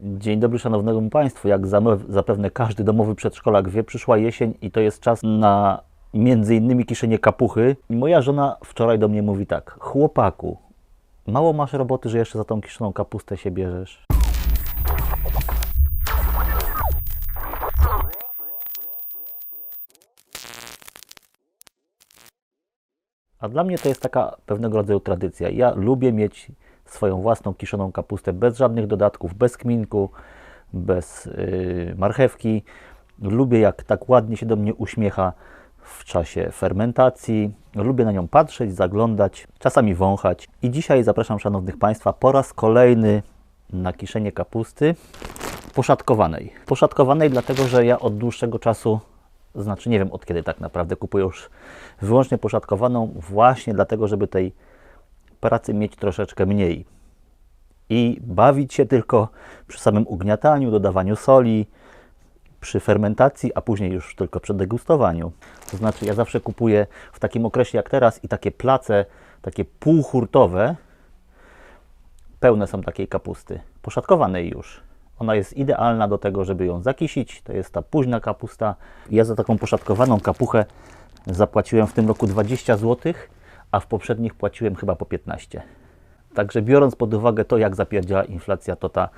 Dzień dobry szanownemu Państwu. Jak zapewne każdy domowy przedszkolak wie, przyszła jesień i to jest czas na między innymi kiszenie kapuchy. I moja żona wczoraj do mnie mówi tak, chłopaku, mało masz roboty, że jeszcze za tą kiszoną kapustę się bierzesz. A dla mnie to jest taka pewnego rodzaju tradycja. Ja lubię mieć swoją własną kiszoną kapustę bez żadnych dodatków, bez kminku, bez yy, marchewki. Lubię jak tak ładnie się do mnie uśmiecha w czasie fermentacji. Lubię na nią patrzeć, zaglądać, czasami wąchać. I dzisiaj zapraszam szanownych Państwa po raz kolejny na kiszenie kapusty poszatkowanej. Poszatkowanej dlatego, że ja od dłuższego czasu, znaczy nie wiem od kiedy tak naprawdę kupuję już wyłącznie poszatkowaną właśnie dlatego, żeby tej pracy mieć troszeczkę mniej i bawić się tylko przy samym ugniataniu, dodawaniu soli, przy fermentacji, a później już tylko przy degustowaniu. To znaczy, ja zawsze kupuję w takim okresie jak teraz i takie place, takie półhurtowe, pełne są takiej kapusty, poszatkowanej już. Ona jest idealna do tego, żeby ją zakisić. To jest ta późna kapusta. Ja za taką poszatkowaną kapuchę zapłaciłem w tym roku 20 zł, a w poprzednich płaciłem chyba po 15. Także biorąc pod uwagę to, jak zapierdziała inflacja, to ta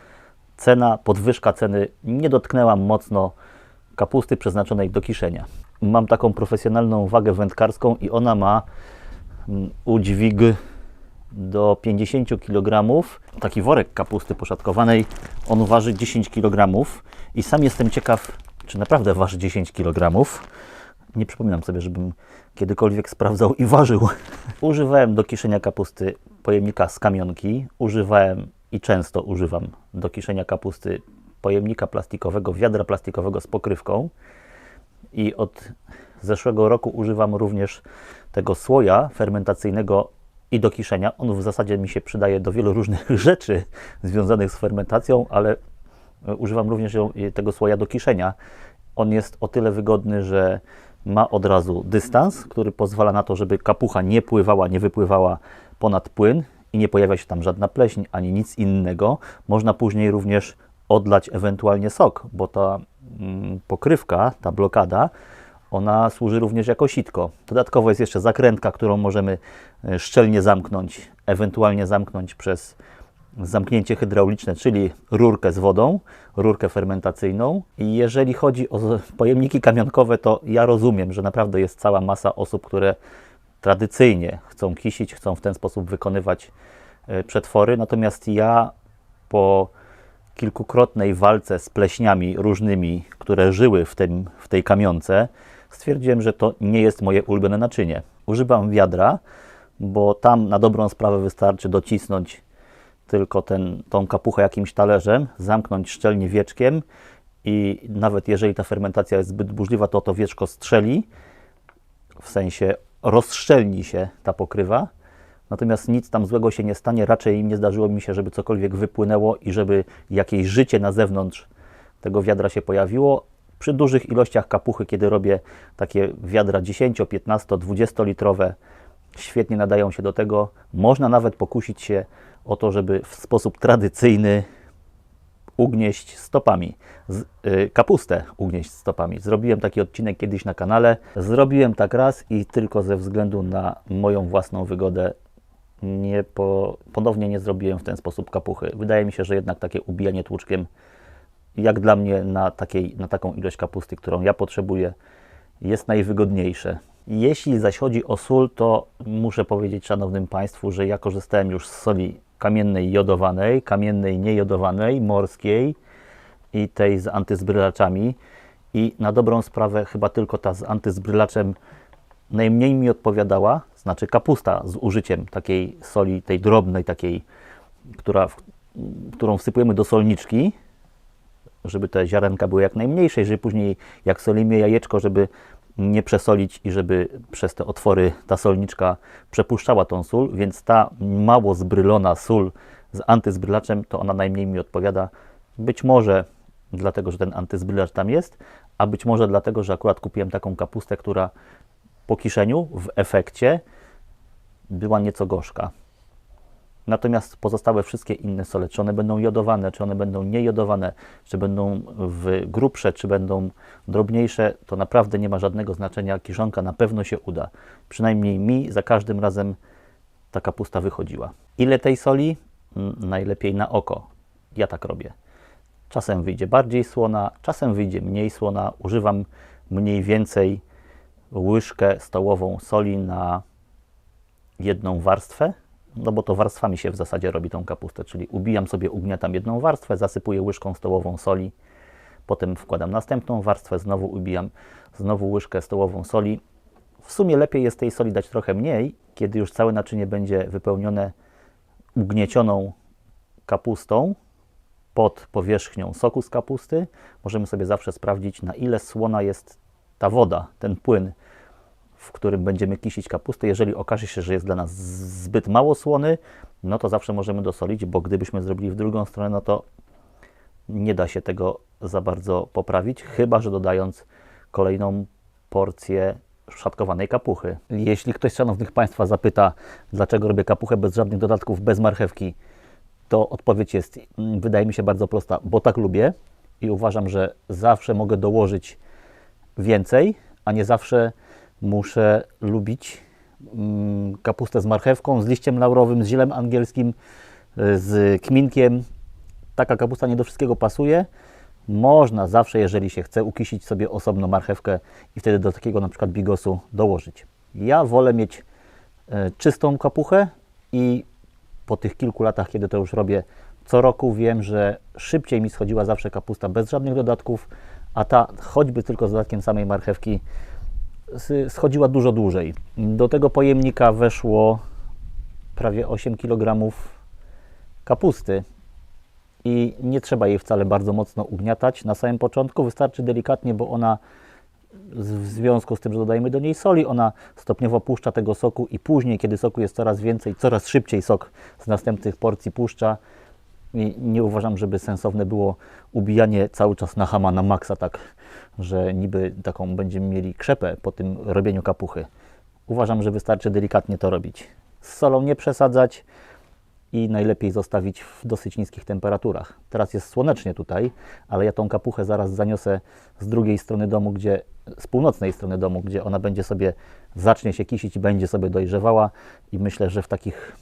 cena, podwyżka ceny nie dotknęła mocno kapusty przeznaczonej do kiszenia. Mam taką profesjonalną wagę wędkarską i ona ma mm, udźwig do 50 kg. Taki worek kapusty poszatkowanej, on waży 10 kg i sam jestem ciekaw, czy naprawdę waży 10 kg. Nie przypominam sobie, żebym kiedykolwiek sprawdzał i ważył. Używałem do kiszenia kapusty pojemnika z kamionki. Używałem i często używam do kiszenia kapusty pojemnika plastikowego, wiadra plastikowego z pokrywką. I od zeszłego roku używam również tego słoja fermentacyjnego i do kiszenia. On w zasadzie mi się przydaje do wielu różnych rzeczy związanych z fermentacją, ale używam również tego słoja do kiszenia. On jest o tyle wygodny, że ma od razu dystans, który pozwala na to, żeby kapucha nie pływała, nie wypływała ponad płyn i nie pojawia się tam żadna pleśń ani nic innego. Można później również odlać ewentualnie sok, bo ta mm, pokrywka, ta blokada, ona służy również jako sitko. Dodatkowo jest jeszcze zakrętka, którą możemy e, szczelnie zamknąć, ewentualnie zamknąć przez zamknięcie hydrauliczne, czyli rurkę z wodą, rurkę fermentacyjną. I jeżeli chodzi o pojemniki kamionkowe, to ja rozumiem, że naprawdę jest cała masa osób, które tradycyjnie chcą kisić, chcą w ten sposób wykonywać e, przetwory. Natomiast ja po kilkukrotnej walce z pleśniami różnymi, które żyły w, tym, w tej kamionce, stwierdziłem, że to nie jest moje ulubione naczynie. Używam wiadra, bo tam na dobrą sprawę wystarczy docisnąć tylko ten, tą kapuchę jakimś talerzem, zamknąć szczelnie wieczkiem i nawet jeżeli ta fermentacja jest zbyt burzliwa, to to wieczko strzeli, w sensie rozszczelni się ta pokrywa, natomiast nic tam złego się nie stanie, raczej nie zdarzyło mi się, żeby cokolwiek wypłynęło i żeby jakieś życie na zewnątrz tego wiadra się pojawiło. Przy dużych ilościach kapuchy, kiedy robię takie wiadra 10, 15, 20 litrowe, świetnie nadają się do tego. Można nawet pokusić się o to, żeby w sposób tradycyjny ugnieść stopami. Z, y, kapustę ugnieść stopami. Zrobiłem taki odcinek kiedyś na kanale. Zrobiłem tak raz i tylko ze względu na moją własną wygodę nie po, ponownie nie zrobiłem w ten sposób kapuchy. Wydaje mi się, że jednak takie ubijanie tłuczkiem, jak dla mnie na, takiej, na taką ilość kapusty, którą ja potrzebuję, jest najwygodniejsze. Jeśli zaś chodzi o sól, to muszę powiedzieć szanownym Państwu, że ja korzystałem już z soli kamiennej jodowanej, kamiennej niejodowanej, morskiej i tej z antyzbrylaczami. I na dobrą sprawę chyba tylko ta z antyzbrylaczem najmniej mi odpowiadała, znaczy kapusta z użyciem takiej soli, tej drobnej, takiej, która, w- którą wsypujemy do solniczki, żeby te ziarenka były jak najmniejsze, żeby później jak solimy jajeczko, żeby nie przesolić i żeby przez te otwory ta solniczka przepuszczała tą sól, więc ta mało zbrylona sól z antyzbrylaczem, to ona najmniej mi odpowiada. Być może dlatego, że ten antyzbrylacz tam jest, a być może dlatego, że akurat kupiłem taką kapustę, która po kiszeniu w efekcie była nieco gorzka. Natomiast pozostałe wszystkie inne sole, czy one będą jodowane, czy one będą niejodowane, czy będą w grubsze, czy będą drobniejsze, to naprawdę nie ma żadnego znaczenia. Kiszonka na pewno się uda. Przynajmniej mi za każdym razem ta kapusta wychodziła. Ile tej soli? Mm, Najlepiej na oko. Ja tak robię. Czasem wyjdzie bardziej słona, czasem wyjdzie mniej słona. Używam mniej więcej łyżkę stołową soli na jedną warstwę, no bo to warstwami się w zasadzie robi tą kapustę, czyli ubijam sobie, ugniatam jedną warstwę, zasypuję łyżką stołową soli, potem wkładam następną warstwę, znowu ubijam, znowu łyżkę stołową soli. W sumie lepiej jest tej soli dać trochę mniej, kiedy już całe naczynie będzie wypełnione ugniecioną kapustą pod powierzchnią soku z kapusty. Możemy sobie zawsze sprawdzić, na ile słona jest ta woda, ten płyn, w którym będziemy kisić kapustę. Jeżeli okaże się, że jest dla nas zbyt mało słony, no to zawsze możemy dosolić, bo gdybyśmy zrobili w drugą stronę, no to nie da się tego za bardzo poprawić, chyba że dodając kolejną porcję szatkowanej kapuchy. Jeśli ktoś z szanownych Państwa zapyta, dlaczego robię kapuchę bez żadnych dodatków, bez marchewki, to odpowiedź jest, mm, wydaje mi się bardzo prosta, bo tak lubię i uważam, że zawsze mogę dołożyć więcej, a nie zawsze muszę lubić mm, kapustę z marchewką, z liściem laurowym, z zielem angielskim, y, z kminkiem. Taka kapusta nie do wszystkiego pasuje. Można zawsze, jeżeli się chce, ukisić sobie osobno marchewkę i wtedy do takiego na przykład bigosu dołożyć. Ja wolę mieć e, czystą kapuchę i po tych kilku latach, kiedy to już robię co roku, wiem, że szybciej mi schodziła zawsze kapusta bez żadnych dodatków, a ta choćby tylko z dodatkiem samej marchewki schodziła dużo dłużej. Do tego pojemnika weszło prawie 8 kg kapusty i nie trzeba jej wcale bardzo mocno ugniatać na samym początku, wystarczy delikatnie, bo ona w związku z tym, że dodajemy do niej soli, ona stopniowo puszcza tego soku i później, kiedy soku jest coraz więcej, coraz szybciej sok z następnych porcji puszcza. I nie uważam, żeby sensowne było ubijanie cały czas na hama, na maksa, tak, że niby taką będziemy mieli krzepę po tym robieniu kapuchy. Uważam, że wystarczy delikatnie to robić. Z solą nie przesadzać i najlepiej zostawić w dosyć niskich temperaturach. Teraz jest słonecznie tutaj, ale ja tą kapuchę zaraz zaniosę z drugiej strony domu, gdzie, z północnej strony domu, gdzie ona będzie sobie, zacznie się kisić i będzie sobie dojrzewała i myślę, że w takich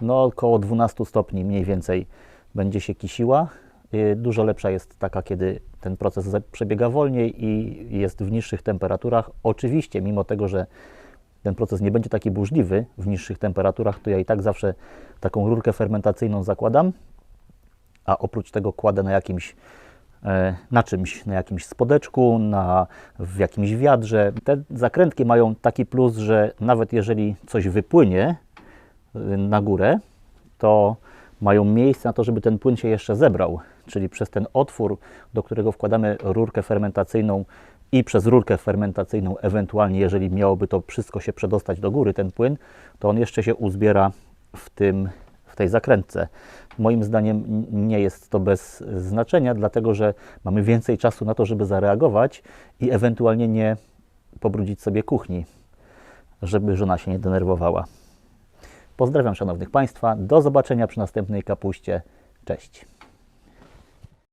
no około 12 stopni mniej więcej będzie się kisiła. Y, Dużo lepsza jest taka, kiedy ten proces przebiega wolniej i jest w niższych temperaturach. Oczywiście, mimo tego, że ten proces nie będzie taki burzliwy w niższych temperaturach, to ja i tak zawsze taką rurkę fermentacyjną zakładam, a oprócz tego kładę na jakimś e, na czymś, na jakimś spodeczku, na, w jakimś wiadrze. Te zakrętki mają taki plus, że nawet jeżeli coś wypłynie y, na górę, to mają miejsce na to, żeby ten płyn się jeszcze zebrał. Czyli przez ten otwór, do którego wkładamy rurkę fermentacyjną i przez rurkę fermentacyjną, ewentualnie jeżeli miałoby to wszystko się przedostać do góry, ten płyn, to on jeszcze się uzbiera w, tym, w tej zakrętce. Moim zdaniem nie jest to bez znaczenia, dlatego że mamy więcej czasu na to, żeby zareagować i ewentualnie nie pobrudzić sobie kuchni, żeby żona się nie denerwowała. Pozdrawiam szanownych Państwa. Do zobaczenia przy następnej kapuście. Cześć.